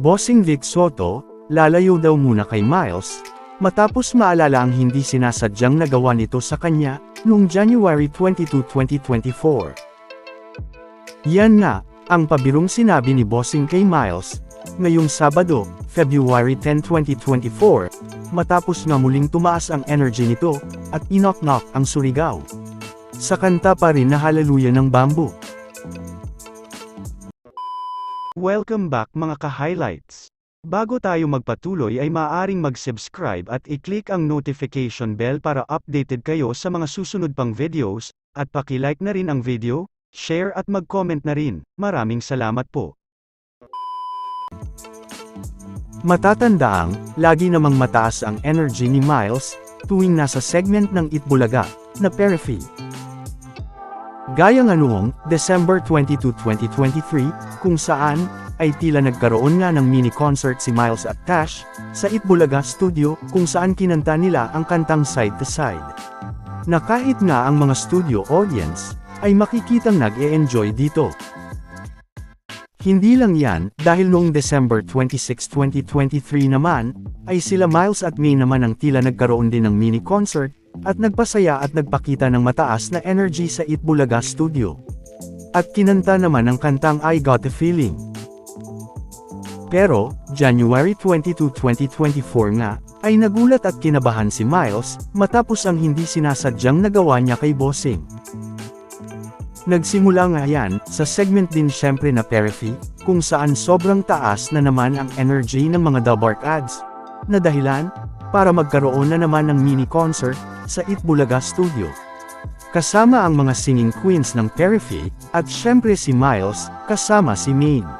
Bossing Vic Soto, lalayo daw muna kay Miles, matapos maalala ang hindi sinasadyang nagawa nito sa kanya, noong January 22, 2024. Yan nga, ang pabirong sinabi ni Bossing kay Miles, ngayong Sabado, February 10, 2024, matapos nga muling tumaas ang energy nito, at inok-knock ang Surigao. Sa kanta pa rin na halaluya ng bamboo. Welcome back mga ka-highlights. Bago tayo magpatuloy ay maaaring mag-subscribe at i-click ang notification bell para updated kayo sa mga susunod pang videos, at paki-like na rin ang video, share at mag-comment na rin. Maraming salamat po. Matatandaang, lagi namang mataas ang energy ni Miles, tuwing nasa segment ng Itbulaga, na Periphy. Gaya nga noong December 22, 2023, kung saan ay tila nagkaroon nga ng mini concert si Miles at Tash sa Itbulaga Studio kung saan kinanta nila ang kantang Side to Side. Na kahit nga ang mga studio audience ay makikitang nag-e-enjoy dito. Hindi lang yan, dahil noong December 26, 2023 naman, ay sila Miles at May naman ang tila nagkaroon din ng mini concert, at nagpasaya at nagpakita ng mataas na energy sa Itbulaga Studio. At kinanta naman ang kantang I Got a Feeling. Pero, January 22, 2024 nga, ay nagulat at kinabahan si Miles, matapos ang hindi sinasadyang nagawa niya kay Bossing. Nagsimula nga yan, sa segment din syempre na Periphy, kung saan sobrang taas na naman ang energy ng mga Dabark ads. Na dahilan, para magkaroon na naman ng mini concert, sa Itbulaga Studio. Kasama ang mga singing queens ng Periphy, at syempre si Miles, kasama si Maine.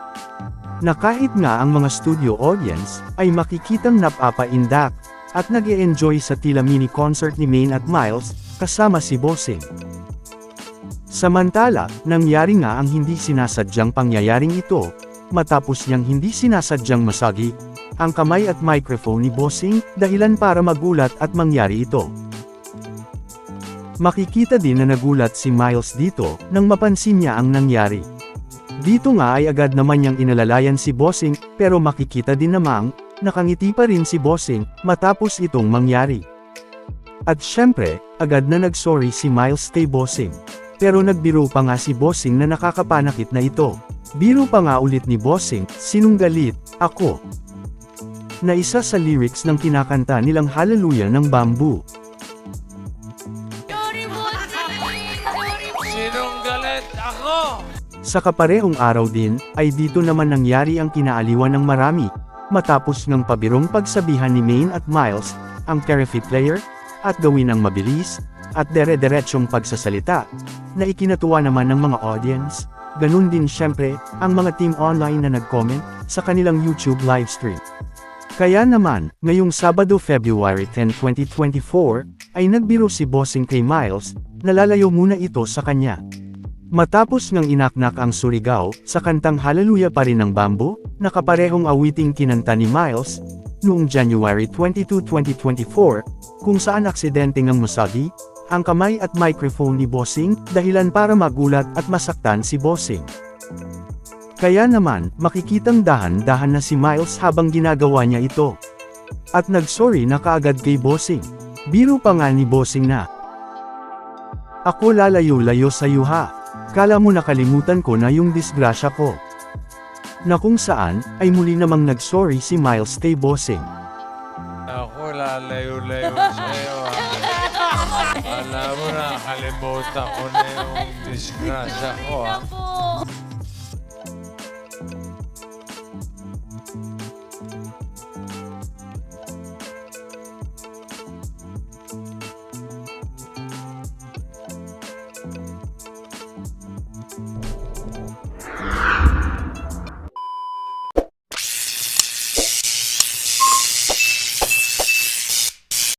Na kahit nga ang mga studio audience, ay makikitang napapaindak, at nag enjoy sa tila mini concert ni Maine at Miles, kasama si Bossing. Samantala, nangyari nga ang hindi sinasadyang pangyayaring ito, matapos niyang hindi sinasadyang masagi, ang kamay at microphone ni Bossing, dahilan para magulat at mangyari ito. Makikita din na nagulat si Miles dito, nang mapansin niya ang nangyari. Dito nga ay agad naman niyang inalalayan si Bossing, pero makikita din namang, nakangiti pa rin si Bossing, matapos itong mangyari. At syempre, agad na nagsorry si Miles kay Bossing. Pero nagbiro pa nga si Bossing na nakakapanakit na ito. Biro pa nga ulit ni Bossing, sinunggalit, ako. Na isa sa lyrics ng kinakanta nilang Hallelujah ng Bamboo. Sa kaparehong araw din, ay dito naman nangyari ang kinaaliwan ng marami, matapos ng pabirong pagsabihan ni Maine at Miles, ang Periphy player, at gawin ang mabilis, at dere-deretsyong pagsasalita, na ikinatuwa naman ng mga audience, ganun din syempre, ang mga team online na nag-comment, sa kanilang YouTube livestream. Kaya naman, ngayong Sabado February 10, 2024, ay nagbiro si Bossing kay Miles, nalalayo muna ito sa kanya. Matapos ngang inaknak ang Surigao, sa kantang Hallelujah pa rin ng Bamboo, nakaparehong awiting kinanta ni Miles, noong January 22, 2024, kung saan aksidente ngang masagi, ang kamay at microphone ni Bossing, dahilan para magulat at masaktan si Bossing. Kaya naman, makikitang dahan-dahan na si Miles habang ginagawa niya ito. At nagsorry na kaagad kay Bossing. Biro pa nga ni Bossing na. Ako lalayo-layo sa iyo ha. Kala mo nakalimutan ko na yung disgrasya ko. Na kung saan, ay muli namang nagsorry si Miles kay Bossing. Ako lalayo-layo sa'yo. ah. Alam mo na, kalimutan ko na yung disgrasya ko. ah.